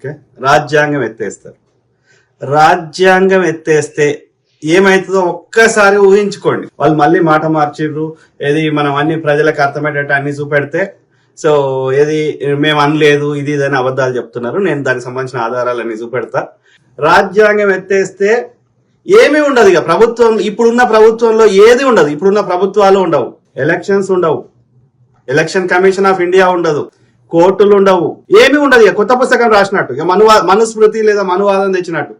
Okay? రాజ్యాంగం ఎత్తేస్తారు. రాజ్యాంగం ఎత్తేస్తే ఏమైతుందో ఒక్కసారి ఊహించుకోండి. వాళ్ళు మళ్ళీ మాట మార్చిర్రు. ఏది మనం అన్ని ప్రజలకు అర్థమయ్యేటట్టు అన్ని చూపెడితే సో ఏది మేము అనలేదు ఇది ఇదని అని అబద్ధాలు చెప్తున్నారు. నేను దానికి సంబంధించిన ఆధారాలన్నీ చూపెడతా. రాజ్యాంగం ఎత్తేస్తే ఏమీ ఉండదు ఇక. ప్రభుత్వం ఇప్పుడున్న ప్రభుత్వంలో ఏది ఉండదు. ఇప్పుడున్న ప్రభుత్వాలు ఉండవు. ఎలక్షన్స్ ఉండవు. ఎలక్షన్ కమిషన్ ఆఫ్ ఇండియా ఉండదు. కోర్టులు ఉండవు. ఏమీ ఉండదు ఇక. కొత్త పుస్తకం రాసినట్టు. ఇక మనువా మనుస్మృతి లేదా మనువాదం తెచ్చినట్టు.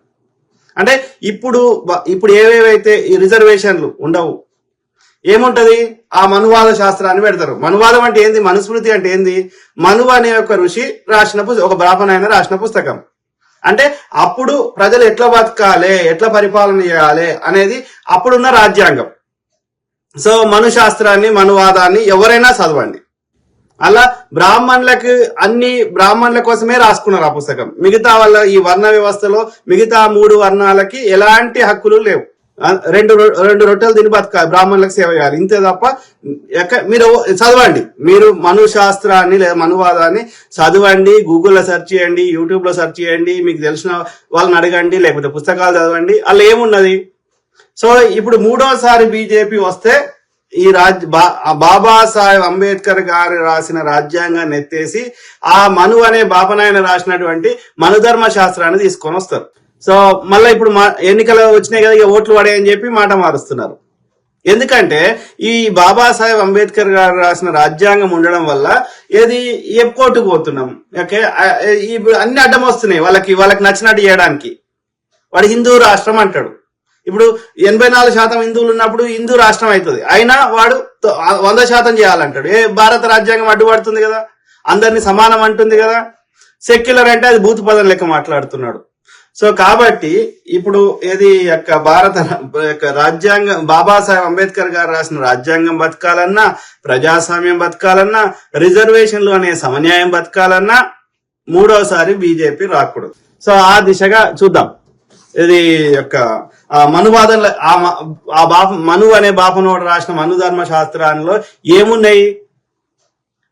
అంటే ఇప్పుడు ఇప్పుడు ఏవేవైతే ఈ రిజర్వేషన్లు ఉండవు ఏముంటది? ఆ మనువాద శాస్త్రాన్ని పెడతారు. మనువాదం అంటే ఏంది? మనుస్మృతి అంటే ఏంది? మను అనే ఒక ఋషి రాసిన పుస్తకం ఒక బ్రాహ్మణ ఆయన రాసిన పుస్తకం. అంటే అప్పుడు ప్రజలు ఎట్లా బతకాలి ఎట్లా పరిపాలన చేయాలి అనేది అప్పుడున్న రాజ్యాంగం. సో మను శాస్త్రాన్ని మనువాదాన్ని ఎవరైనా చదవండి. అలా బ్రాహ్మణులకు అన్ని బ్రాహ్మణుల కోసమే రాసుకున్నారు ఆ పుస్తకం. మిగతా వాళ్ళ ఈ వర్ణ వ్యవస్థలో మిగతా మూడు వర్ణాలకి ఎలాంటి హక్కులు లేవు. రెండు రెండు రొట్టెలు తిని బతకాలి బ్రాహ్మణులకు సేవ చేయాలి. ఇంతే తప్ప ఎక్క- మీరు చదవండి. మీరు మనుశాస్త్రాన్ని లేదా మనువాదాన్ని చదవండి గూగుల్లో సెర్చ్ చేయండి యూట్యూబ్లో సెర్చ్ చేయండి మీకు తెలిసిన వాళ్ళని అడగండి లేకపోతే పుస్తకాలు చదవండి. అలా ఏమున్నది? సో ఇప్పుడు మూడోసారి బీజేపీ వస్తే ఈ రాజ్ బా- బాబా బాబాసాహెబ్ అంబేద్కర్ గారు రాసిన రాజ్యాంగాన్ని ఎత్తేసి ఆ మను అనే బాపనాయన రాసినటువంటి మనుధర్మ శాస్త్రాన్ని తీసుకొని వస్తారు. సో మళ్ళీ ఇప్పుడు మా ఎన్నికలు వచ్చినాయి కదా ఇక ఓట్లు పడాయని చెప్పి మాట మారుస్తున్నారు. ఎందుకంటే ఈ బాబాసాహెబ్ అంబేద్కర్ గారు రాసిన రాజ్యాంగం ఉండడం వల్ల ఏది ఎప్పుకోటు పోతున్నాం. ఓకే? ఇప్పుడు అన్ని అడ్డం వస్తున్నాయి వాళ్ళకి వాళ్ళకి నచ్చినట్టు చేయడానికి వాడు హిందూ రాష్ట్రం అంటాడు. ఇప్పుడు ఎనభై నాలుగు శాతం హిందువులు ఉన్నప్పుడు హిందూ రాష్ట్రం అవుతుంది. అయినా వాడు వంద శాతం చేయాలంటాడు. ఏ భారత రాజ్యాంగం అడ్డుపడుతుంది కదా? అందరినీ సమానం అంటుంది కదా? సెక్యులర్ అంటే అది భూత పదం లెక్క మాట్లాడుతున్నాడు. సో కాబట్టి ఇప్పుడు ఏది యొక్క భారత యొక్క రాజ్యాంగం బాబాసాహెబ్ అంబేద్కర్ గారు రాసిన రాజ్యాంగం బతకాలన్నా ప్రజాస్వామ్యం బతకాలన్నా రిజర్వేషన్లు అనే సమన్యాయం బతకాలన్నా మూడోసారి బీజేపీ రాకూడదు. సో ఆ దిశగా చూద్దాం. ఇది యొక్క ఆ మ- ఆ బాప మను అనే బాపనోడు రాసిన మనుధర్మ శాస్త్రాల్లో ఏమున్నాయి?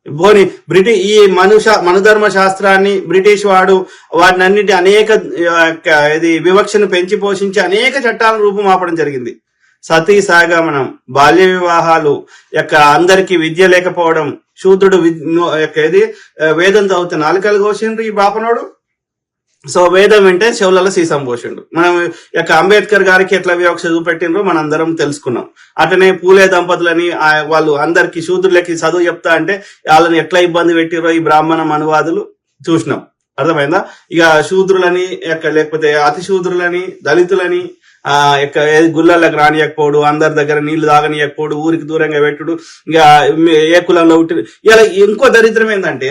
పోని బ్రిటిష్ ఈ మనుష మనుధర్మ శాస్త్రాన్ని బ్రిటిష్ వాడు వాటిని అన్నిటి అనేక ఇది వివక్షను పెంచి పోషించి అనేక చట్టాలను రూపుమాపడం జరిగింది. సతీ సాగమనం బాల్య వివాహాలు యొక్క అందరికి విద్య లేకపోవడం శూద్రుడు విద్- యొక్క ఇది ఆ, వేదం చదివితే నాలుకలు కోసిండ్రు ఈ బాపనోడు. సో వేదం అంటే చెవులలో సీసం పోసిండు. మనం యొక్క అంబేద్కర్ గారికి ఎట్లా వివక్ష చూపెట్టినరో మనం అందరం తెలుసుకున్నాం. అట్లనే పూలే దంపతులని ఆ వాళ్ళు అందరికి శూద్రులకి చదువు చెప్తా అంటే వాళ్ళని ఎట్లా ఇబ్బంది పెట్టిరో ఈ బ్రాహ్మణ అనువాదులు చూసినాం. అర్థమైందా? ఇక శూద్రులని యొక్క లేకపోతే అతి శూద్రులని దళితులని ఆ యొక్క ఏది గుళ్ళలకు రానియకపోడు అందరి దగ్గర నీళ్ళు తాగనియకపోడు ఊరికి దూరంగా పెట్టుడు ఇక ఏ కులంలో ఇలా ఇంకో దరిద్రం ఏంటంటే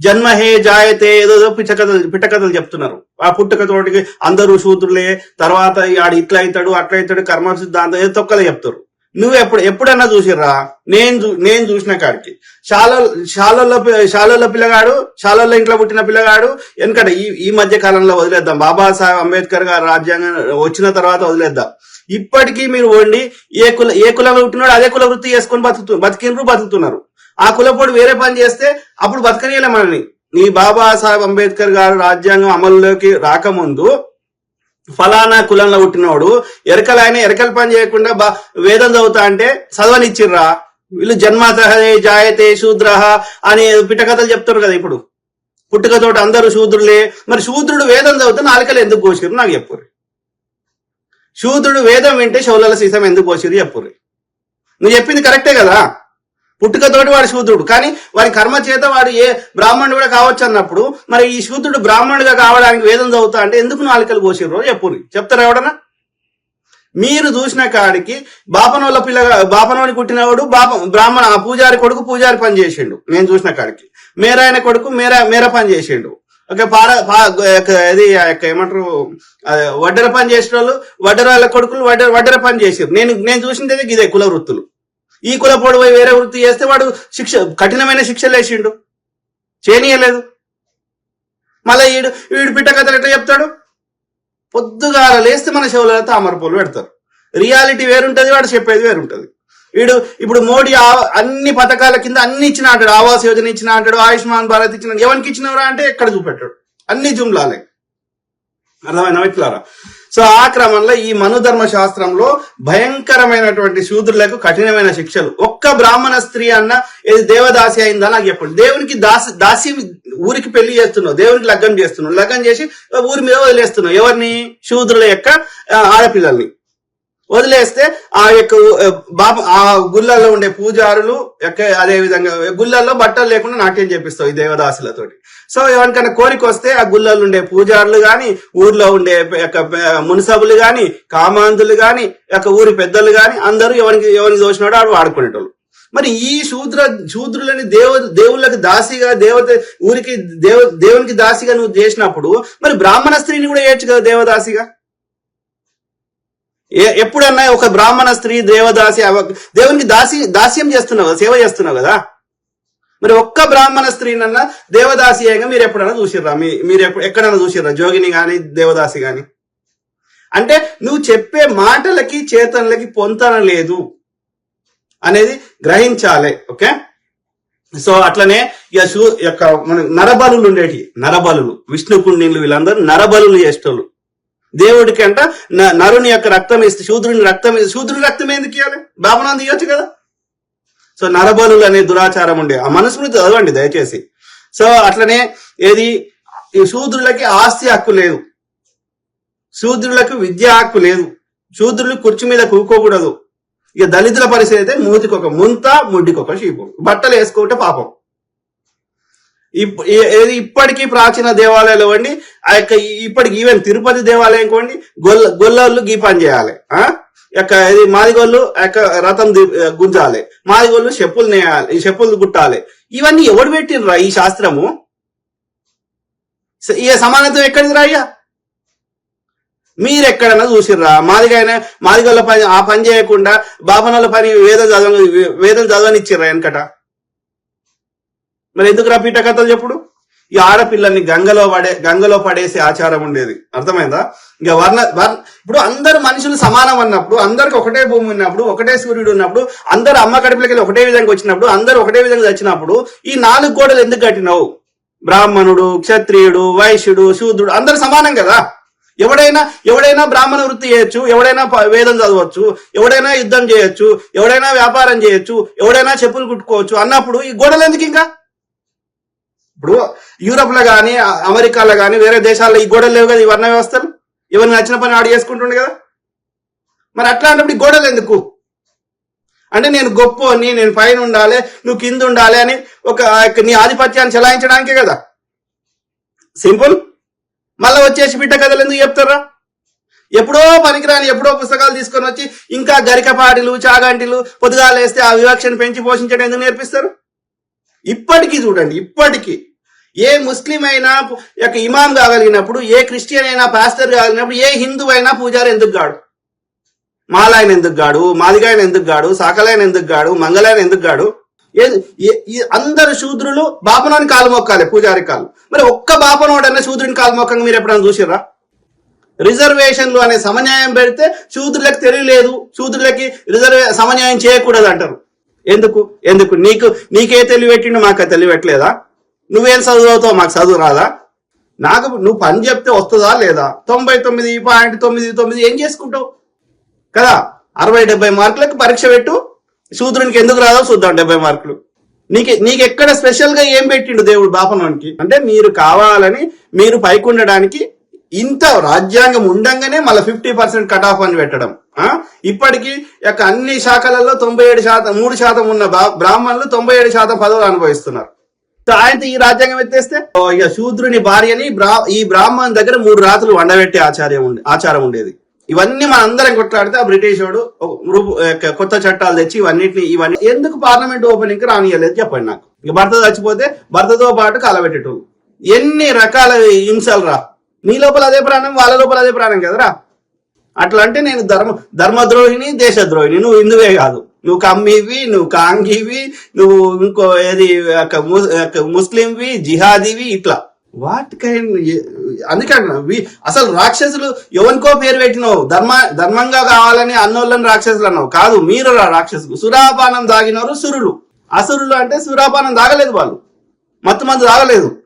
జన్మ హే జాయతే ఏదో పిచ్చకథలు పిట్టకథలు చెప్తున్నారు. ఆ పుట్టుకతోటికి అందరూ శూద్రులే తర్వాత ఆడు ఇట్లా అవుతాడు అట్లా అవుతాడు కర్మ సిద్ధాంతం ఏదో తొక్కలే చెప్తారు. నువ్వు ఎప్పుడు ఎప్పుడన్నా చూసిర్రా? నేను చూ- నేను చూసిన కాడికి. శాల శాలల్లో శాలల్లో పిల్లగాడు శాలల్లో ఇంట్లో పుట్టిన పిల్లగాడు ఎందుకంటే ఈ ఈ మధ్య కాలంలో వదిలేద్దాం. బాబాసాహెబ్ అంబేద్కర్ గారు రాజ్యాంగం వచ్చిన తర్వాత వదిలేద్దాం. ఇప్పటికీ మీరు వండి ఏ కుల ఏ కులంలో పుట్టినాడు అదే కుల వృత్తి చేసుకొని బతుకుతు బతికినరు బతుకుతున్నారు. ఆ కులపోడు వేరే పని చేస్తే అప్పుడు బతకనీయలే మనని ఈ బాబాసాహెబ్ అంబేద్కర్ గారు రాజ్యాంగం అమల్లోకి రాకముందు ఫలానా కులంలో పుట్టినవాడు ఎరకలు ఆయన ఎరకల పని చేయకుండా బా వేదం చదువుతా అంటే చదవనిచ్చిర్రా. వీళ్ళు జన్మత జాయతే శూద్ర అని పిట్టకథలు చెప్తారు కదా ఇప్పుడు. పుట్టుకతోటి అందరూ శూద్రులే. మరి శూద్రుడు వేదం చదివితే నాలుకలు ఎందుకు కోసిరు నాకు చెప్పుర్రి. శూద్రుడు వేదం వింటే శౌలల సీసం ఎందుకు కోసిరు చెప్పుర్రి. నువ్వు చెప్పింది కరెక్టే కదా. పుట్టుకతోటి వాడు శూద్రుడు. కానీ వాడి కర్మ చేత వాడు ఏ బ్రాహ్మణుడు కూడా కావచ్చు అన్నప్పుడు మరి ఈ శూద్రుడు బ్రాహ్మణుడిగా కావడానికి వేదం చదువుతా అంటే ఎందుకు నాలుకలు కోసిర్రో చెప్పుర్రి. చెప్తారా ఎవడన్నా మీరు చూసిన కాడికి బాపనోళ్ళ పిల్ల బాపనోడి పుట్టినవాడు బాప బ్రాహ్మణ పూజారి కొడుకు పూజారి పని చేసిండు. నేను చూసిన కాడికి. మేరాయన కొడుకు మేరా మేర పని చేసిండు. ఓకే పార ఇది ఏమంటారు వడ్డర పని చేసిన వాళ్ళు వడ్డర వాళ్ళ కొడుకులు వడ్డర వడ్డర పని చేసారు నేను నేను చూసింది ఇదే కుల వృత్తులు. ఈ కులపోడు పోయి వేరే వృత్తి చేస్తే వాడు శిక్ష కఠినమైన శిక్షలు వేసిండు. చేయనీయలేదు మళ్ళీ వీడు వీడు పిట్ట కథలు ఎట్లా చెప్తాడు? పొద్దుగాల లేస్తే మన చెవులలో తామర పూలు పెడతారు. రియాలిటీ వేరుంటుంది వాడు చెప్పేది వేరుంటుంది. వీడు ఇప్పుడు మోడీ అన్ని పథకాల కింద అన్ని ఇచ్చిన అంటాడు. ఆవాస్ యోజన ఇచ్చిన అంటాడు ఆయుష్మాన్ భారత్ ఇచ్చిన ఎవరికి ఇచ్చినవరా అంటే ఎక్కడ చూపెట్టాడు? అన్ని జుమ్లాలే. అర్థమైన ఇట్లారా సో ఆ క్రమంలో ఈ మనుధర్మ శాస్త్రంలో భయంకరమైనటువంటి శూద్రులకు కఠినమైన శిక్షలు. ఒక్క బ్రాహ్మణ స్త్రీ అన్న ఇది దేవదాసి అయిందా నాకు చెప్పండి. దేవునికి దాసి దాసి ఊరికి పెళ్ళి చేస్తున్నావు దేవునికి లగ్గం చేస్తున్నావు. లగ్గం చేసి ఊరి మీద వదిలేస్తున్నావు. ఎవరిని? శూద్రుల యొక్క ఆడపిల్లల్ని. వదిలేస్తే ఆ యొక్క బాబు ఆ గుళ్ళల్లో ఉండే పూజారులు అదే విధంగా గుళ్ళల్లో బట్టలు లేకుండా నాట్యం చేపిస్తావు ఈ దేవదాసులతోటి. సో ఎవరికైనా కోరిక వస్తే ఆ గుళ్ళల్లో ఉండే పూజారులు గాని ఊర్లో ఉండే యొక్క మున్సబులు గాని కామాంధులు గాని యొక్క ఊరి పెద్దలు గాని అందరూ ఎవరికి ఎవరికి దోచినాడో ఆడు వాడుకునేటోళ్ళు. మరి ఈ శూద్ర శూద్రులని దేవ దేవుళ్ళకి దాసిగా దేవత ఊరికి దేవ దేవునికి దాసిగా నువ్వు చేసినప్పుడు మరి బ్రాహ్మణ స్త్రీని కూడా ఏడ్చు కదా దేవదాసిగా? ఎప్పుడన్నా ఒక బ్రాహ్మణ స్త్రీ దేవదాసి దేవునికి దాసి దాస్యం చేస్తున్నావు కదా, సేవ చేస్తున్నావు కదా? మరి ఒక్క బ్రాహ్మణ స్త్రీనన్నా అయ్యగా మీరు ఎప్పుడైనా చూసిర్రా? మీ మీరు ఎక్కడైనా చూసిర్రా? జోగిని కానీ దేవదాసి కానీ అంటే నువ్వు చెప్పే మాటలకి చేతనలకి పొంతన లేదు అనేది గ్రహించాలి ఓకే? సో అట్లనే యశు యొక్క మన నరబలు ఉండేటి నరబలులు విష్ణు పుణ్యులు వీళ్ళందరూ నరబలులు చేసేటోళ్ళు. దేవుడికి అంట న- నరుని యొక్క రక్తం ఇస్తే శూద్రుని రక్తం ఇస్తే- శూద్రుని రక్తం ఎందుకు ఇవ్వాలి బాబనాన్ని ఇవ్వచ్చు కదా. సో నరబలు అనే దురాచారం ఉండే. ఆ మనుస్మృతి చదవండి దయచేసి. సో అట్లనే ఏది? ఈ శూద్రులకి ఆస్తి హక్కు లేదు. శూద్రులకు విద్యా హక్కు లేదు. శూద్రులు కుర్చీ మీద కూకోకూడదు. ఇక దళితుల పరిస్థితి అయితే మూతికొక ముంత ముడ్డికొక షీపు. బట్టలు వేసుకుంటే పాపం. ఏది ఇప్పటికీ ప్రాచీన దేవాలయాలు ఇవ్వండి ఆ యొక్క ఇప్పటికి ఈవెన్ తిరుపతి దేవాలయం కోండి గొల్ల గొల్లోళ్ళు గీ పని చేయాలి ఆ? యొక్క ఇది మాదిగోళ్ళు యొక్క రథం గుంజాలి మాదిగోళ్ళు చెప్పులు నేయాలి ఈ చెప్పులు గుట్టాలి ఇవన్నీ ఎవడు పెట్టినరా ఈ శాస్త్రము? ఈ సమానత్వం ఎక్కడిది రాయ్యా మీరు ఎక్కడైనా చూసిర్రా? మాదిగైనా మాదిగోళ్ళ పని ఆ పని చేయకుండా బాబనోళ్ళ పని వేదం చదవ వేదం చదవనిచ్చిర్రా వెనకట? మరి ఎందుకు రా పీట కథలు చెప్పుడు? ఈ ఆడపిల్లల్ని గంగలో పడే గంగలో పడేసే ఆచారం ఉండేది. అర్థమైందా? ఇక వర్ణ వర్ణ ఇప్పుడు అందరు మనుషులు సమానం అన్నప్పుడు అందరికి ఒకటే భూమి ఉన్నప్పుడు ఒకటే సూర్యుడు ఉన్నప్పుడు అందరు అమ్మ కడుపులకి ఒకటే విధంగా వచ్చినప్పుడు అందరు ఒకటే విధంగా వచ్చినప్పుడు ఈ నాలుగు గోడలు ఎందుకు కట్టినావు? బ్రాహ్మణుడు క్షత్రియుడు వైశ్యుడు శూద్రుడు అందరు సమానం కదా? ఎవడైనా ఎవడైనా బ్రాహ్మణ వృత్తి చేయొచ్చు ఎవడైనా ప- వేదం చదవచ్చు ఎవడైనా యుద్ధం చేయొచ్చు ఎవడైనా వ్యాపారం చేయొచ్చు ఎవడైనా చెప్పులు కుట్టుకోవచ్చు అన్నప్పుడు ఈ గోడలు ఎందుకు ఇంకా? ఇప్పుడు యూరోప్లో కానీ అమెరికాలో కానీ వేరే దేశాల్లో ఈ గోడలు లేవు కదా ఈ వర్ణ వ్యవస్థలు? ఎవరిని నచ్చిన పని ఆడు చేసుకుంటుండే కదా? మరి అట్లా అన్నప్పుడు ఈ గోడలు ఎందుకు? అంటే నేను గొప్ప అని నేను పైన ఉండాలి నువ్వు కింద ఉండాలి అని ఒక నీ ఆధిపత్యాన్ని చెలాయించడానికే కదా. సింపుల్. మళ్ళీ వచ్చేసి బిడ్డ కథలు ఎందుకు చెప్తారా? ఎప్పుడో పనికిరాని ఎప్పుడో పుస్తకాలు తీసుకొని వచ్చి ఇంకా గరికపాటిలు చాగంటిలు పొద్దుగాలు వేస్తే ఆ వివక్షను పెంచి పోషించడం ఎందుకు నేర్పిస్తారు? ఇప్పటికీ చూడండి ఇప్పటికీ. ఏ ముస్లిం అయినా యొక్క ఇమాం కాగలిగినప్పుడు ఏ క్రిస్టియన్ అయినా పాస్టర్ కాగలిగినప్పుడు ఏ హిందూ అయినా పూజారి ఎందుకు గాడు? మాలాయన ఎందుకు గాడు? మాదిగాయన ఎందుకు గాడు? సాకలాయన ఎందుకు గాడు? మంగళాయన ఎందుకు గాడు? ఏ- అందరు శూద్రులు బాపనోని కాలు మొక్కాలి పూజారి కాలు. మరి ఒక్క బాపనోడనే శూద్రుని కాలు మొక్కంగా మీరు ఎప్పుడైనా చూసిర్రా? రిజర్వేషన్లు అనే సమన్యాయం పెడితే శూద్రులకు తెలియలేదు. శూద్రులకి రిజర్వే సమన్యాయం చేయకూడదు అంటారు ఎందుకు? ఎందుకు? నీకు నీకే తెలివి పెట్టిండు మాకు తెలివి పెట్టలేదా? నువ్వేం చదువుతావు? మాకు చదువు రాదా? నాకు నువ్వు పని చెప్తే వస్తుందా లేదా? తొంభై తొమ్మిది పాయింట్ తొమ్మిది తొమ్మిది ఏం చేసుకుంటావు? కదా? అరవై డెబ్బై మార్కులకు పరీక్ష పెట్టు. శూద్రునికి ఎందుకు రాదో చూద్దాం డెబ్బై మార్కులు. నీకు నీకు ఎక్కడ స్పెషల్గా ఏం పెట్టిండు దేవుడు బాపనానికి? అంటే మీరు కావాలని మీరు పైకి ఉండడానికి ఇంత రాజ్యాంగం ఉండంగానే మళ్ళీ ఫిఫ్టీ పర్సెంట్ కట్ ఆఫ్ అని పెట్టడం. ఇప్పటికీ యొక్క అన్ని శాఖలలో తొంభై ఏడు శాతం మూడు శాతం ఉన్న బా- బ్రాహ్మణులు తొంభై ఏడు శాతం పదవులు అనుభవిస్తున్నారు. సో ఆయన ఈ రాజ్యాంగం ఎత్తేస్తే? ఇక శూద్రుని భార్యని బ్రా ఈ బ్రాహ్మణ్ దగ్గర మూడు రాత్రులు వండబెట్టే ఆచార్యం ఉండే ఆచారం ఉండేది. ఇవన్నీ మన అందరం కొట్లాడితే ఆ బ్రిటిష్ వాడు కొత్త చట్టాలు తెచ్చి ఇవన్నిటిని ఇవన్నీ ఎందుకు పార్లమెంట్ ఓపెనింగ్కి రానియలేదు చెప్పండి నాకు. ఇక భర్త చచ్చిపోతే భర్తతో పాటు కాలబెట్టేటోళ్ళు. ఎన్ని రకాల హింసలు రా. నీ లోపల అదే ప్రాణం వాళ్ళ లోపల అదే ప్రాణం కదరా. అట్లా అంటే నేను ధర్మ ధర్మద్రోహిని దేశద్రోహిని. నువ్వు హిందువే కాదు. నువ్వు కమ్మివి నువ్వు కాంగివి నువ్వు ఇంకో ఏది ఒక ముస్లింవి జిహాదీవి ఇట్లా. వాట్ కైండ్ అందుకే అసలు రాక్షసులు ఎవరికో పేరు పెట్టినావు. ధర్మ ధర్మంగా కావాలని అన్నోళ్ళని రాక్షసులు అన్నావు. కాదు మీరు రాక్షసులు. సురాపానం దాగినవారు సురులు. అసురులు అంటే సురాపానం తాగలేదు వాళ్ళు. మత్తు మందు తాగలేదు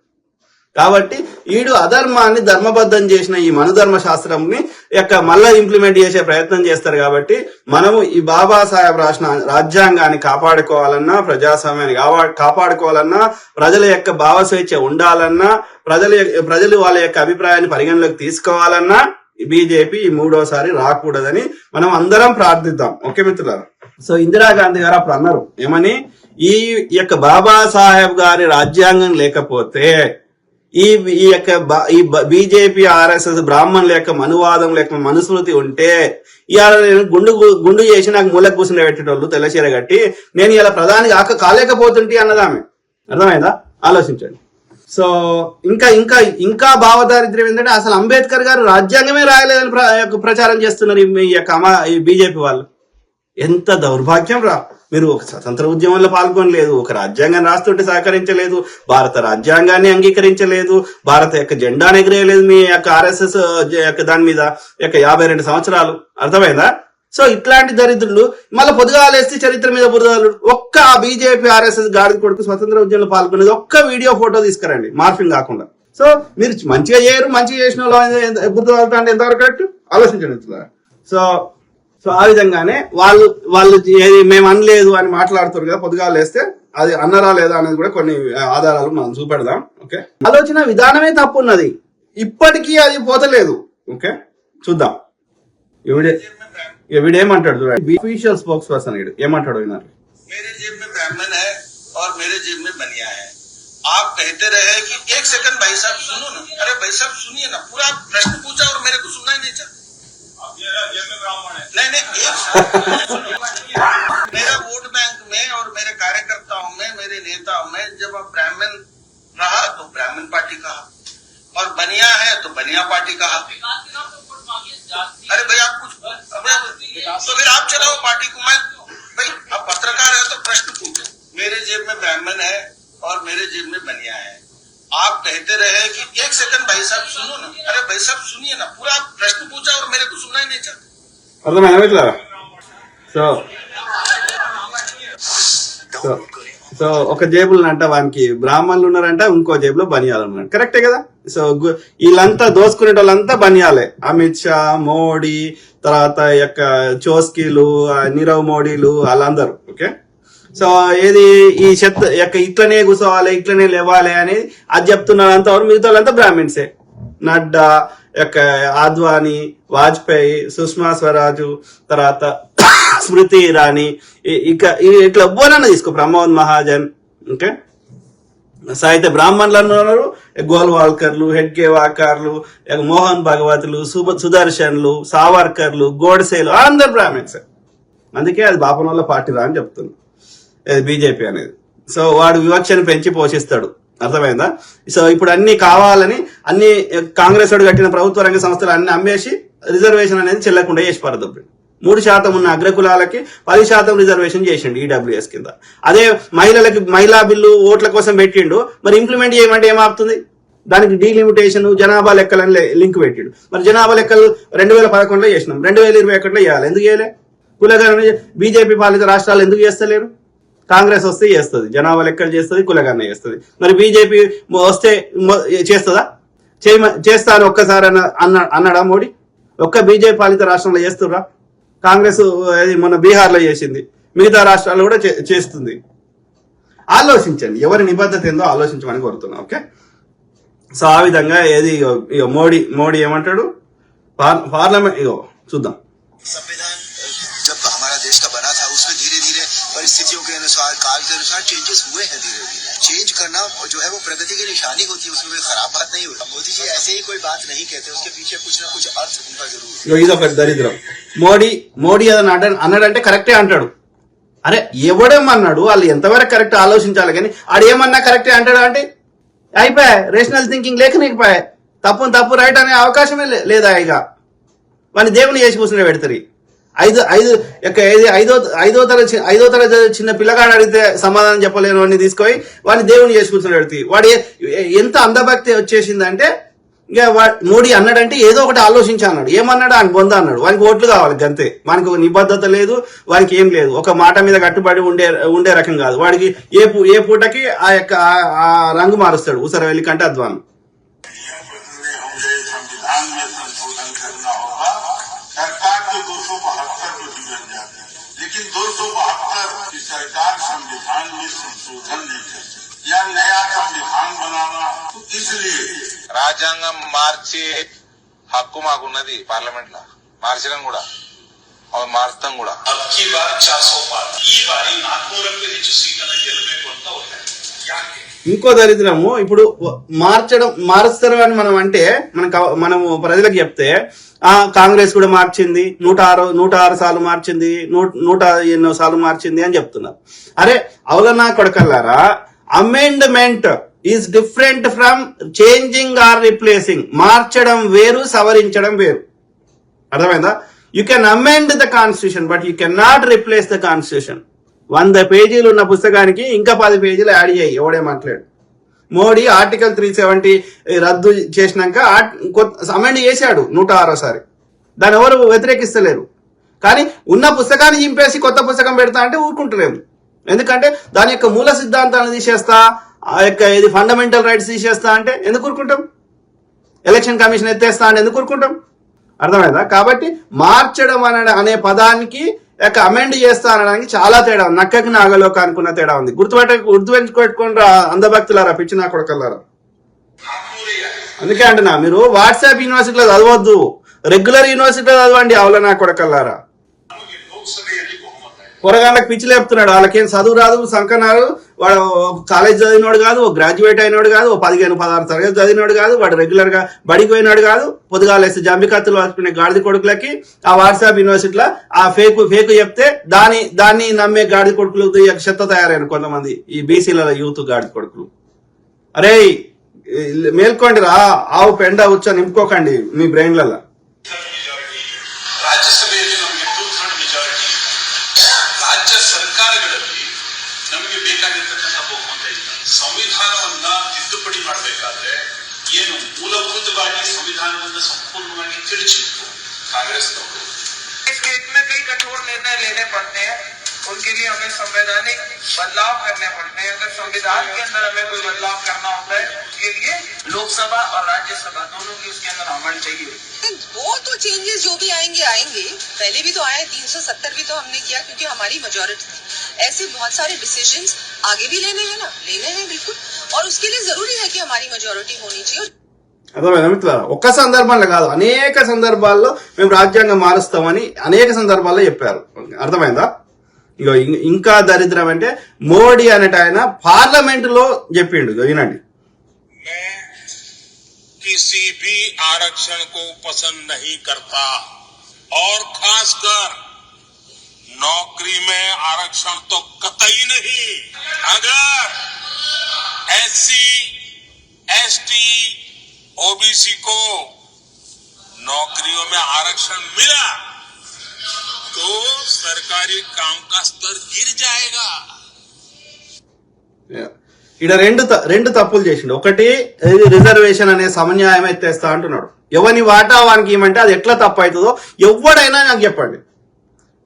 కాబట్టి ఈడు అధర్మాన్ని ధర్మబద్ధం చేసిన ఈ మనుధర్మ శాస్త్రంని యొక్క మళ్ళా ఇంప్లిమెంట్ చేసే ప్రయత్నం చేస్తారు కాబట్టి మనము ఈ బాబాసాహెబ్ రాసిన రాజ్యాంగాన్ని కాపాడుకోవాలన్నా ప్రజాస్వామ్యాన్ని కావా- కాపాడుకోవాలన్నా ప్రజల యొక్క భావస్వేచ్ఛ ఉండాలన్నా ప్రజల ప్రజలు వాళ్ళ యొక్క అభిప్రాయాన్ని పరిగణలోకి తీసుకోవాలన్నా బీజేపీ ఈ మూడోసారి రాకూడదని మనం అందరం ప్రార్థిద్దాం. ఓకే మిత్రులారా? సో ఇందిరాగాంధీ గారు అప్పుడు అన్నారు ఏమని? ఈ యొక్క బాబాసాహెబ్ గారి రాజ్యాంగం లేకపోతే ఈ ఈ యొక్క ఈ బీజేపీ ఆర్ఎస్ఎస్ బ్రాహ్మణుల యొక్క మనువాదం లేక మనుస్మృతి ఉంటే ఇవాళ నేను గుండు గుండు చేసి నాకు మూలకు కూర్చుని పెట్టేటోళ్ళు తెల్లచీర కట్టి నేను ఇలా ప్రధాని కాక కాలేకపోతుంటే అన్నదామె. అర్థమైందా? ఆలోచించండి. సో ఇంకా ఇంకా ఇంకా భావదారిద్ర్యం ఏంటంటే అసలు అంబేద్కర్ గారు రాజ్యాంగమే రాయలేదని ప్ర- యొక్క ప్రచారం చేస్తున్నారు ఈ- యొక్క ఈ బీజేపీ వాళ్ళు. ఎంత దౌర్భాగ్యం రా. మీరు ఒక స్వతంత్ర ఉద్యమంలో పాల్గొనలేదు ఒక రాజ్యాంగం రాస్తుంటే సహకరించలేదు భారత రాజ్యాంగాన్ని అంగీకరించలేదు భారత యొక్క జెండాను ఎగిరేయలేదు మీ యొక్క ఆర్ఎస్ఎస్ యొక్క దాని మీద యొక్క యాభై రెండు సంవత్సరాలు. అర్థమైందా? సో ఇట్లాంటి దరిద్రులు మళ్ళీ పొద్దుగాలేస్తే చరిత్ర మీద బురదలు ఒక్క బీజేపీ ఆర్ఎస్ఎస్ గాడి కొడుకు స్వతంత్ర ఉద్యమంలో పాల్గొనేది ఒక్క వీడియో ఫోటో తీసుకురండి మార్ఫింగ్ కాకుండా. సో మీరు మంచిగా చేయరు మంచిగా చేసిన వాళ్ళు ఎంత- అంటే ఎంతవరకు కరెక్ట్? ఆలోచించండి సో సో ఆ విధంగానే వాళ్ళు వాళ్ళు ఏది మేము అనలేదు అని మాట్లాడుతారు కదా పొద్దుగా లేస్తే అది అన్నరా లేదా అనేది కూడా కొన్ని ఆధారాలు మనం చూపెడదాం ఓకే ఆలోచన విధానమే తప్పు ఉన్నది ఇప్పటికీ అది పోతలేదు ఓకే చూద్దాం ఈవిడే ఈవిడేమంటాడు చూడండి అఫీషియల్ స్పోక్స్ పర్సన్ ఈడు ఏమంటాడు విన్నారు मेरे जेब में ब्राह्मण है और मेरे जेब में बनिया है आप कहते रहे कि एक सेकंड भाई साहब सुनो ना अरे भाई साहब सुनिए ना पूरा प्रश्न पूछा और मेरे को सुनना ही नहीं चाहते नहीं नहीं मेरा वोट बैंक में और मेरे कार्यकर्ताओं में, मेरे नेताओं में, जब अब ब्राह्मण रहा तो ब्राह्मण पार्टी कहा। और बनिया है तो बनिया पार्टी कहा। अरे भाई आप कुछ तो फिर आप चलाओ पार्टी को, मैं भाई, आप पत्रकार है तो प्रश्न पूछो। मेरे जेब में ब्राह्मण है और मेरे जेब में बनिया है। आप कहते रहे कि एक सेकंड भाई साहब सुनो ना अरे भाई साहब सुनिए ना पूरा प्रश्न पूछा और मेरे को सुनना ही नहीं चाहते అర్థమైనా ఇట్లా సో సో సో ఒక జేబులు అంట వానికి బ్రాహ్మణులు ఉన్నారంట ఇంకో జేబులో బనియాలు ఉన్నారు కరెక్టే కదా సో గు- వీళ్ళంతా దోసుకునే వాళ్ళంతా బనియాలే అమిత్ షా మోడీ తర్వాత ఈ యొక్క చోస్కీలు ఆ నీరవ్ మోడీలు వాళ్ళందరూ ఓకే సో ఏది ఈ చెత్త యొక్క ఇట్లనే కూర్చోవాలి ఇట్లనే లేవాలి అని అది చెప్తున్నారు అంతవరకు మిగతా వాళ్ళంతా బ్రాహ్మిన్సే నడ్డా యొక్క ఆద్వాని వాజ్పేయి సుష్మా స్వరాజు తర్వాత స్మృతి ఇరానీ ఇక ఇట్లా ఎవ్వరన్నా తీసుకో ప్రమోద్ మహాజన్ ఓకే? సాహిత్య బ్రాహ్మణులు అన్నారు గోల్వాల్కర్లు హెడ్కే వాకర్లు ఇక మోహన్ భగవతులు సుబ సుదర్శన్లు సావర్కర్లు గోడ్సేలు అందరు బ్రాహ్మిన్స్ అందుకే అది బాపనోళ్ళ పార్టీ అని చెప్తున్నారు బీజేపీ అనేది. సో వాడు వివక్షను పెంచి పోషిస్తాడు. అర్థమైందా? సో ఇప్పుడు అన్ని కావాలని అన్ని కాంగ్రెస్ వాడు కట్టిన ప్రభుత్వ రంగ సంస్థలు అన్ని అమ్మేసి రిజర్వేషన్ అనేది చెల్లకుండా చేసి పడదప్పుడు మూడు శాతం ఉన్న అగ్రకులాలకి పది శాతం రిజర్వేషన్ చేసిండు ఈడబ్ల్యూఎస్ కింద. అదే మహిళలకి మహిళా బిల్లు ఓట్ల కోసం పెట్టిండు. మరి ఇంప్లిమెంట్ చేయమంటే ఏమాపుతుంది? దానికి డీలిమిటేషన్ జనాభా లెక్కలని లింక్ పెట్టిండు. మరి జనాభా లెక్కలు రెండు వేల పదకొండులో చేసినాం. రెండు వేల ఇరవై ఒకటిలో చేయాలి. ఎందుకు చేయలే? కులగణన బీజేపీ పాలిత రాష్ట్రాలు ఎందుకు చేస్తలేరు? కాంగ్రెస్ వస్తే చేస్తుంది. జనాభా లెక్కలు చేస్తుంది కులగన్న చేస్తుంది. మరి బీజేపీ వస్తే చేస్తుందా? చేయమ ఒక్కసారి అన్న అన్న- అన్నాడా మోడీ? ఒక్క బీజేపీ పాలిత రాష్ట్రంలో చేస్తుర్రా? కాంగ్రెస్ అది మొన్న బీహార్లో చేసింది. మిగతా రాష్ట్రాల్లో కూడా చే- చేస్తుంది. ఆలోచించండి. ఎవరి నిబద్ధత ఏందో ఆలోచించమని కోరుతున్నా ఓకే? సో ఆ విధంగా ఏది ఇగో మోడీ మోడీ ఏమంటాడు? పార్లమెంట్ ఇగో చూద్దాం. परिस्थितियों के अनुसार काल के अनुसार चेंजेस हुए हैं धीरे धीरे चेंज करना जो है वो प्रगति की निशानी होती है उसमें कोई खराब बात नहीं होती मोदी जी ऐसे ही कोई बात नहीं कहते उसके पीछे कुछ ना कुछ अर्थ उनका जरूर है। ఇగో ఇది ఒక దరిద్రం మోడీ మోడీ ఏదన్నా అడ అన్నాడంటే కరెక్టే అంటాడు అరే ఎవడేమన్నాడు వాళ్ళు ఎంతవరకు కరెక్ట్ ఆలోచించాలి కానీ ఆడేమన్నా కరెక్టే అంటాడు అంటే అయిపోయా రేషనల్ థింకింగ్ లేకనేకపోయా తప్పు తప్పు రైట్ అనే అవకాశమే లే- లేదా ఇక వాడిని దేవుని చేసి కూర్చుని పెడతారు ఐదు ఐదు యొక్క ఏది ఐదో ఐదో తరగతి ఐదో తరగతి చిన్న పిల్లగాడు అడిగితే సమాధానం చెప్పలేను అని తీసుకొని వాడిని దేవుని చేసుకుంటున్నాడు అడిగి వాడు ఎంత అందభక్తి వచ్చేసిందంటే ఇక వా- మోడీ అన్నాడంటే ఏదో ఒకటి ఆలోచించి అన్నాడు. ఏమన్నాడు? ఆయన పొంద అన్నాడు. వానికి ఓట్లు కావాలి గంతే. వానికి నిబద్ధత లేదు వానికి ఏం లేదు. ఒక మాట మీద కట్టుబడి ఉండే ఉండే రకం కాదు. వాడికి ఏ పూ- ఏ పూటకి ఆ యొక్క ఆ- రంగు మారుస్తాడు. ఉసరవెల్లి వెళ్ళి కంటే అధ్వానం लेकिन दो सौ बहत्तर की सरकार संविधान में संशोधन नहीं कर सकती। या नया संविधान बनाना। तो इसलिए राज मार्चे हक पार्लियामेंट ला मार्च और मारत अब की बार चार सौ पार। ये बारी नागपुर सीट गेलो या ఇంకో దరిద్రము ఇప్పుడు మార్చడం మారుస్తారు అని మనం అంటే మనం మనము ప్రజలకు చెప్తే ఆ కాంగ్రెస్ కూడా మార్చింది నూట ఆరు నూట ఆరు సార్లు మార్చింది నూట నూట ఎన్నో సార్లు మార్చింది అని చెప్తున్నారు. అరే అవలనా కొడకల్లారా? Amendment is different from changing or replacing మార్చడం వేరు సవరించడం వేరు. అర్థమైందా? You can amend the constitution but you can not replace the constitution వంద పేజీలు ఉన్న పుస్తకానికి ఇంకా పది పేజీలు యాడ్ చేయి ఎవడే మాట్లాడు. మోడీ ఆర్టికల్ త్రీ సెవెంటీ రద్దు చేసినాక అమెండ్ చేశాడు నూట ఆరోసారి దాన్ని ఎవరు వ్యతిరేకిస్తలేరు. కానీ ఉన్న పుస్తకాన్ని చింపేసి కొత్త పుస్తకం పెడతా అంటే ఊరుకుంటలేము. ఎందుకంటే దాని యొక్క మూల సిద్ధాంతాలను తీసేస్తా ఆ యొక్క ఇది ఫండమెంటల్ రైట్స్ తీసేస్తా అంటే ఎందుకు ఊరుకుంటాం? ఎలక్షన్ కమిషన్ ఎత్తేస్తా అంటే ఎందుకు ఊరుకుంటాం? అర్థమైందా? కాబట్టి మార్చడం అనే అనే పదానికి లేక అమెండ్ చేస్తా అనడానికి చాలా తేడా ఉంది. నక్కకి నాగలోక అనుకున్న తేడా ఉంది. గుర్తుపెట్ట గుర్తుపెట్టుకోకుండా అందభక్తులారా పిచ్చి నా కొడకల్లారా అందుకే అంటున్నా మీరు వాట్సాప్ యూనివర్సిటీలో చదవద్దు. రెగ్యులర్ యూనివర్సిటీలో చదవండి అవల నా కొడకల్లారా పొరగాళ్ళకి పిచ్చి లేపుతున్నాడు. వాళ్ళకేం చదువు రాదు సంకనాలు వాడు కాలేజ్ చదివినోడు కాదు ఓ గ్రాడ్యుయేట్ అయినోడు కాదు ఓ పదిహేను పదహారు తరగతి చదివినోడు కాదు వాడు రెగ్యులర్గా బడికి పోయినాడు కాదు. పొద్దుగాలేసి జంబికత్తులు వాడుకునే గాడిద కొడుకులకి ఆ వాట్సాప్ యూనివర్సిటీలో ఆ ఫేక్ ఫేక్ చెప్తే దాని దాన్ని నమ్మే గాడిద కొడుకులు చెత్త తయారైన కొంతమంది ఈ బీసీల యూత్ గాడిద కొడుకులు. అరే మేల్కోండి రా. ఆవు పెండ ఉచ్చ నింపుకోకండి మీ బ్రెయిన్లలో ಸರ್ಕಾರಗಳಲ್ಲಿ ನಮಗೆ ಬೇಕಾಗಿರ್ತಕ್ಕಂಥ ಬಹುಮತ ಇಲ್ಲ ಸಂವಿಧಾನವನ್ನ ತಿದ್ದುಪಡಿ ಮಾಡಬೇಕಾದ್ರೆ ಏನು ಮೂಲಭೂತವಾಗಿ ಸಂವಿಧಾನವನ್ನ ಸಂಪೂರ್ಣವಾಗಿ ತಿರುಚಿತ್ತು ಕಾಂಗ್ರೆಸ್ನವರು इसके हित में कई कठोर निर्णय लेने पड़ते हैं उनके लिए हमें संवैधानिक बदलाव करने पड़ते हैं अगर संविधान के अंदर हमें कोई बदलाव करना होता है उसके लिए लोकसभा और राज्यसभा दोनों की उसके अंदर अमल चाहिए वो तो चेंजेस जो भी आएंगे आएंगे पहले भी तो आए 370 भी तो हमने किया क्योंकि हमारी मेजोरिटी थी ऐसे बहुत सारे डिसीजंस आगे भी लेने हैं ना लेने हैं बिल्कुल और उसके लिए जरूरी है कि हमारी मेजोरिटी होनी चाहिए అర్థమైందా మిత్రులారా ఒక్క సందర్భంలో కాదు అనేక సందర్భాల్లో మేము రాజ్యాంగం మారుస్తామని అనేక సందర్భాల్లో చెప్పారు అర్థమైందా ఇగో ఇం- ఇంకా దరిద్రం అంటే మోడీ అనేట ఆయన పార్లమెంట్ లో చెప్పిండు ఇగో వినండి मैं किसी भी आरक्षण को पसंद नहीं करता। और खासकर नौकरी में आरक्षण तो कतई नहीं। अगर एससी, एसटी, ओबीसी को नौकरियों में आरक्षण मिला तो सरकारी काम का स्तर गिर जाएगा। ఇక్కడ రెండు త- రెండు తప్పులు చేసిండు. ఒకటి రిజర్వేషన్ అనే సమన్యాయం తెస్తా అంటున్నాడు. ఎవరిని వాటా వానికి ఏమంటే అది ఎట్లా తప్పు అవుతుందో ఎవడైనా నాకు చెప్పండి.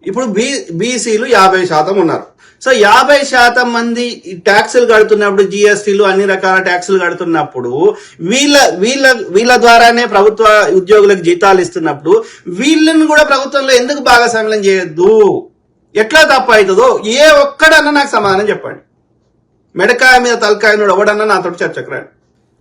ఇప్పుడు బీ బీసీలు యాభై శాతం ఉన్నారు. సో యాభై శాతం మంది ఈ ట్యాక్సులు కడుతున్నప్పుడు జిఎస్టీలు అన్ని రకాల ట్యాక్సులు కడుతున్నప్పుడు వీళ్ళ వీళ్ళ వీళ్ళ ద్వారానే ప్రభుత్వ ఉద్యోగులకు జీతాలు ఇస్తున్నప్పుడు వీళ్ళని కూడా ప్రభుత్వంలో ఎందుకు భాగస్వామ్యం చేయొద్దు? ఎట్లా తప్పు అవుతుందో ఏ ఒక్కడన్నా నాకు సమాధానం చెప్పండి. మెడకాయ మీద తలకాయనుడు ఎవడన్నా నాతో చర్చకు రాడు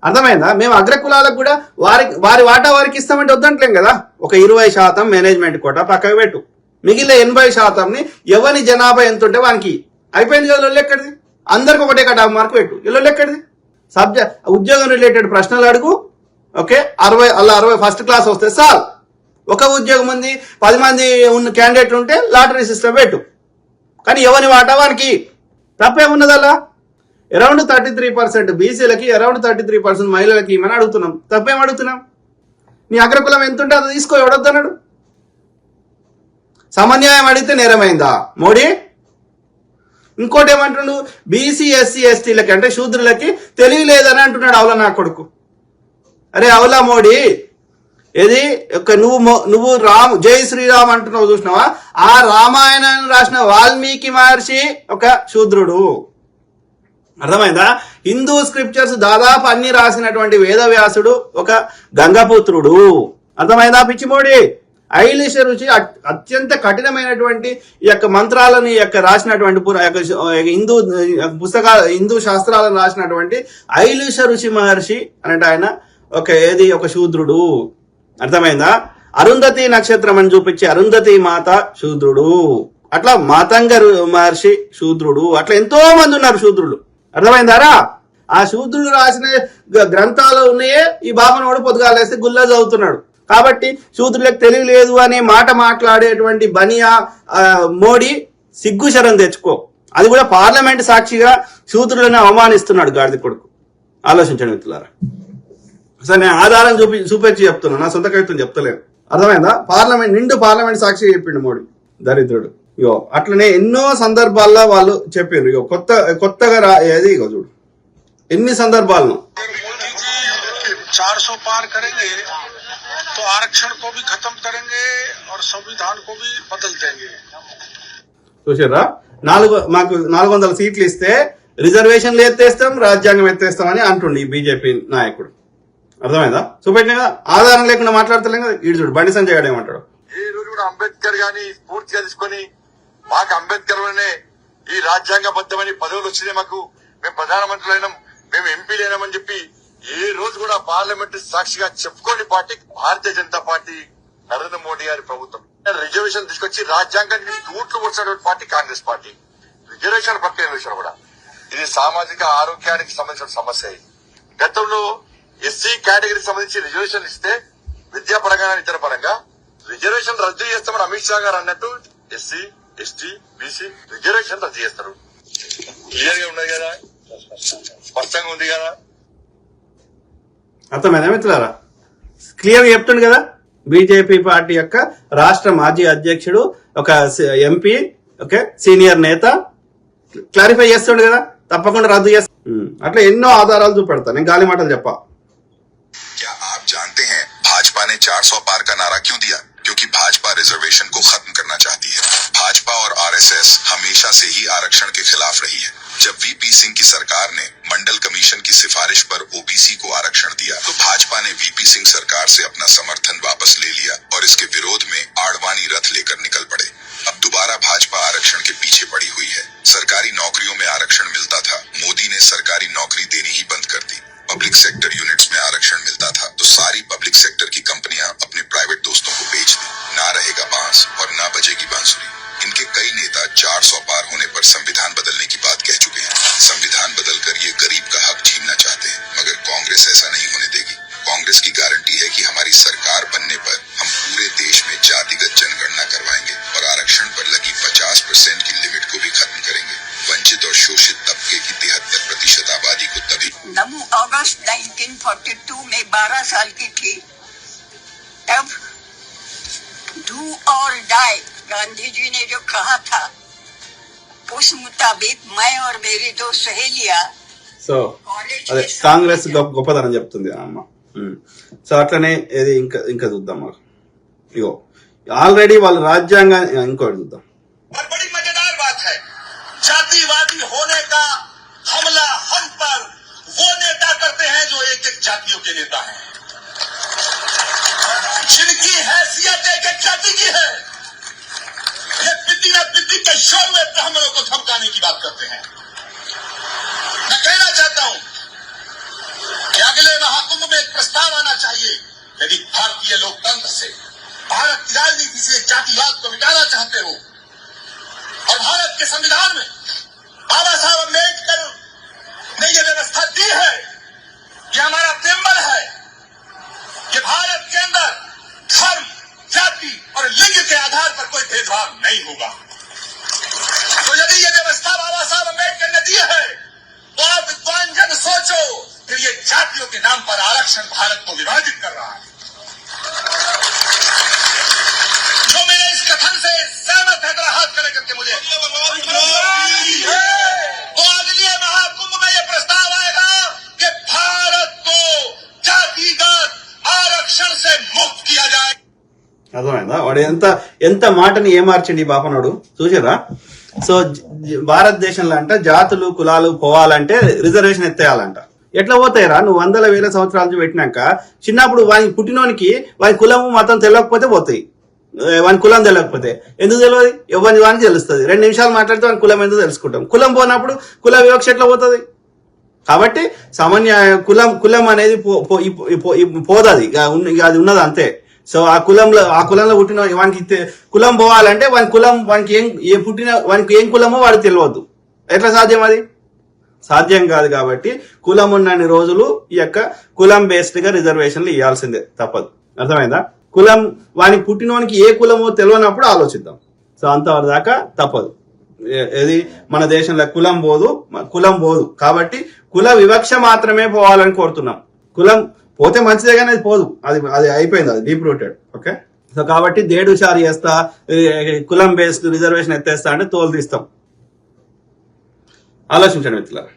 అర్థమైందా? మేము అగ్రకులాలకు కూడా వారి వారి వాటా వారికి ఇస్తామంటే వద్దంటలేం కదా? ఒక ఇరవై శాతం మేనేజ్మెంట్ కోట పక్కకు పెట్టు. మిగిలిన ఎనభై శాతంని ఎవరి జనాభా ఎంత ఉంటే వానికి. అయిపోయింది కదా ఎక్కడిది? అందరికి ఒకటే కటా ఆఫ్ మార్క్ పెట్టు ఇల్లు ఎక్కడిది? సబ్జెక్ట్ ఉద్యోగం రిలేటెడ్ ప్రశ్నలు అడుగు. ఓకే అరవై అలా అరవై ఫస్ట్ క్లాస్ వస్తే సార్ ఒక ఉద్యోగం ఉంది పది మంది ఉన్న క్యాండిడేట్ ఉంటే లాటరీ సిస్టమ్ పెట్టు. కానీ ఎవరి వాటా వానికి? తప్పేమున్నదల్లా? అరౌండ్ థర్టీ త్రీ పర్సెంట్ బీసీలకి అరౌండ్ థర్టీ త్రీ పర్సెంట్ మహిళలకి ఇవ్వమని అడుగుతున్నాం? తప్పేం అడుగుతున్నాం? నీ అగ్రకులం ఎంత ఉంటే అది తీసుకో ఎవడొద్దన్నాడు? సమన్యాయం అడిగితే నేరమైందా? మోడీ? ఇంకోటి ఏమంటుండు బీసీ ఎస్సీ ఎస్టీలకి అంటే శూద్రులకి తెలియలేదని అంటున్నాడు అవల నా కొడుకు. అరే అవులా మోడీ ఏది? ఒక నువ్వు నువ్వు రామ్ జై శ్రీరామ్ అంటున్నావు చూసినావా? ఆ రామాయణాన్ని రాసిన వాల్మీకి మహర్షి ఒక శూద్రుడు. అర్థమైందా? హిందూ స్క్రిప్చర్స్ దాదాపు అన్ని రాసినటువంటి వేదవ్యాసుడు ఒక గంగపుత్రుడు. అర్థమైందా పిచ్చిమోడి? ఐలిష రుచి అట్- అత్యంత కఠినమైనటువంటి ఈ యొక్క మంత్రాలను ఈ యొక్క రాసినటువంటి హిందూ పుస్తకాల హిందూ శాస్త్రాలను రాసినటువంటి ఐలిష ఋషి మహర్షి అనేట ఆయన ఒక ఏది? ఒక శూద్రుడు. అర్థమైందా? అరుంధతి నక్షత్రం అని చూపించి అరుంధతి మాత శూద్రుడు. అట్లా మాతంగ రు- మహర్షి శూద్రుడు. అట్లా ఎంతో మంది ఉన్నారు శూద్రులు. అర్థమైందారా? ఆ శూద్రులు రాసిన గ్రంథాలు ఉన్నాయే ఈ బాబనోడు పొద్దుగాలేస్తే గుల్లా చదువుతున్నాడు. కాబట్టి శూద్రులకు తెలియలేదు అనే మాట మాట్లాడేటువంటి బనియా మోడీ సిగ్గు శరం తెచ్చుకో. అది కూడా పార్లమెంట్ సాక్షిగా శూద్రులను అవమానిస్తున్నాడు గాడిద కొడుకు. ఆలోచించండి మిత్రులారా. సరే నేను ఆధారం చూపి చూపించి చెప్తున్నాను. నా సొంత కవిత్వం చెప్తలేను. అర్థమైందా? పార్లమెంట్ నిండు పార్లమెంట్ సాక్షి చెప్పిండు మోడీ. దరిద్రుడు. ఇగో అట్లనే ఎన్నో సందర్భాల్లో వాళ్ళు చెప్పారు ఇగో కొత్త కొత్తగా రా ఏది ఇగో చూడు ఎన్ని సందర్భాలను मोदी जी 400 पार करेंगे तो आरक्षण को भी खत्म करेंगे और संविधान को भी बदल देंगे చూసారా నాలుగు మాకు నాలుగు వందల సీట్లు ఇస్తే రిజర్వేషన్లు ఎత్తేస్తాం రాజ్యాంగం ఎత్తేస్తామని అంటుండు ఈ బీజేపీ నాయకుడు అర్థమైందా చూపెట్టిన కదా ఆధారం లేకుండా మాట్లాడతలేం కదా ఈడు చూడు బండి సంజయ్ గారు ఏమంటాడు ఈ రోజు కూడా అంబేద్కర్ గాని స్ఫూర్తిగా తీసుకొని మాకు అంబేద్కర్లోనే ఈ రాజ్యాంగబద్ధమని పదవులు వచ్చినాయి మాకు. మేము ప్రధానమంత్రులైనాం మేము ఎంపీలైనామని చెప్పి ఏ రోజు కూడా పార్లమెంట్ సాక్షిగా చెప్పుకోని పార్టీ భారతీయ జనతా పార్టీ నరేంద్ర మోడీ గారి ప్రభుత్వం. రిజర్వేషన్ తీసుకొచ్చి రాజ్యాంగాన్ని తూట్లు వచ్చినటువంటి పార్టీ కాంగ్రెస్ పార్టీ. రిజర్వేషన్ ప్రక్రియ విషయం కూడా. ఇది సామాజిక ఆరోగ్యానికి సంబంధించిన సమస్య. గతంలో ఎస్సీ కేటగిరీకి సంబంధించి రిజర్వేషన్ ఇస్తే విద్యాపరంగా ఇతర పరంగా రిజర్వేషన్ రద్దు చేస్తామని అమిత్ షా గారు అన్నట్టు ఎస్సీ ఎస్టీ బీసీ రిజర్వేషన్ రద్దు చేస్తారు క్లియర్ గా ఉన్నది కదా స్పష్టంగా ఉంది కదా అర్థమైనా మిత్రులారా క్లియర్ చెప్తుండు కదా బీజేపీ పార్టీ యొక్క రాష్ట్ర మాజీ అధ్యక్షుడు ఒక ఎంపీ ఓకే సీనియర్ నేత క్లారిఫై చేస్తుండు కదా తప్పకుండా రద్దు చేస్తా ఉమ్, అట్లా ఎన్నో ఆధారాలు చూపెడతా నేను గాలి మాటలు చెప్పా क्या आप जानते हैं भाजपा ने 400 पार का नारा क्यों दिया क्योंकि भाजपा रिजर्वेशन को खत्म करना चाहती है। भाजपा और आरएसएस हमेशा से ही आरक्षण के खिलाफ रही है। जब वीपी सिंह की सरकार ने मंडल कमीशन की सिफारिश पर ओबीसी को आरक्षण दिया तो भाजपा ने वीपी सिंह सरकार से अपना समर्थन वापस ले लिया और इसके विरोध में आड़वाणी रथ लेकर निकल पड़े। अब दोबारा भाजपा आरक्षण के पीछे पड़ी हुई है। सरकारी नौकरियों में आरक्षण मिलता था। मोदी ने सरकारी नौकरी देनी ही बंद कर दी। पब्लिक सेक्टर यूनिट्स में आरक्षण मिलता था तो सारी पब्लिक सेक्टर की कंपनियाँ अपने प्राइवेट दोस्तों को बेच दी। ना रहेगा बाँस और ना बजेगी बांसुरी। इनके कई नेता 400 पार होने पर संविधान बदलने की बात कह चुके हैं। संविधान बदलकर ये गरीब का हक छीनना चाहते हैं, मगर कांग्रेस ऐसा नहीं होने देगी। कांग्रेस की गारंटी है कि हमारी सरकार बनने पर हम पूरे देश में जातिगत जनगणना करवाएँगे और आरक्षण पर लगी 50 परसेंट की लिमिट को भी खत्म करेंगे। वंचित और शोषित तबके की तिहत्तर प्रतिशत आबादी को तभी नमू अगस्त 1942 में 12 साल की थी तब डू और डाई गांधी जी ने जो कहा था उस मुताबिक मैं और मेरी दो सहेलियां సో कॉलेज అదే के साथ కాంగ్రెస్ గొప్ప గొప్పదనం చెప్తుంది ఆ అమ్మ ఉమ్. సో అట్లనే ఏది ఇంకా ఇంకా చూద్దాం మాకు ఇగో ఆల్రెడీ వాళ్ళు రాజ్యాంగాన్ని ఇంకోటి చూద్దాం एक के नेता हैं। जिनकी हैसियत एक एक जाति की है। ये बिद्दी न बिद्दी के शोर में ब्राह्मणों को धमकाने की बात करते हैं। मैं कहना चाहता हूँ कि अगले महाकुंभ में एक प्रस्ताव आना चाहिए, यदि भारतीय लोकतंत्र से भारत की राजनीति से जातिवाद को मिटाना चाहते हो, और भारत के संविधान में बाबा साहब अंबेडकर ने यह व्यवस्था दी है ये हमारा प्रेम्बल है कि भारत के अंदर धर्म, जाति और लिंग के आधार पर कोई भेदभाव नहीं होगा। तो यदि ये व्यवस्था बाबा साहब अंबेडकर ने दी है तो आप विद्वान जन सोचो कि ये जातियों के नाम पर आरक्षण भारत को विभाजित कर रहा है। जो मेरे इस कथन से सहमत है तो अगले అర్థమైందా? వాడు ఎంత ఎంత మాటని ఏమార్చండి పాపనోడు? బాపనోడు చూసారా? సో భారతదేశంలో అంట జాతులు కులాలు పోవాలంటే రిజర్వేషన్ ఎత్తేయాలంట. ఎట్లా పోతాయిరా? నువ్వు వందల వేల సంవత్సరాల నుంచి పెట్టినాక చిన్నప్పుడు వాని పుట్టినోనికి వాని కులము మతం తెలియకపోతే పోతాయి. వాని కులం తెలియకపోతే ఎందుకు తెలియదు ఎవరి వానికి తెలుస్తుంది. రెండు నిమిషాలు మాట్లాడితే వాని కులం ఎందుకు తెలుసుకుంటాం. కులం పోనప్పుడు కుల వివక్ష ఎట్లా పోతుంది? కాబట్టి సామాన్య కులం కులం అనేది పో- పో- పోదది. ఇక అది ఉన్నది అంతే. సో ఆ కులంలో ఆ కులంలో పుట్టిన వానికి కులం పోవాలంటే వాని కులం వానికి ఏం ఏ పుట్టిన వానికి ఏం కులమో వాడికి తెలియవద్దు ఎట్లా సాధ్యం అది? సాధ్యం కాదు కాబట్టి కులం ఉన్నన్ని రోజులు ఈ యొక్క కులం బేస్డ్గా రిజర్వేషన్లు ఇవ్వాల్సిందే తప్పదు. అర్థమైందా? కులం వానికి పుట్టినవానికి ఏ కులమో తెలియనప్పుడు ఆలోచిద్దాం. సో అంతవరకు దాకా తప్పదు ఏది? మన దేశంలో కులం పోదు కులం పోదు. కాబట్టి కుల వివక్ష మాత్రమే పోవాలని కోరుతున్నాం. కులం పోతే మంచిదే కానీ అది పోదు. అది అది అయిపోయింది అది డీప్ రూటెడ్ ఓకే సో కాబట్టి దేడు షారు చేస్తా కులం బేస్డ్ రిజర్వేషన్ ఎత్తేస్తా అంటే తోలు తీస్తాం. ఆలోచించండి మిత్రులారా.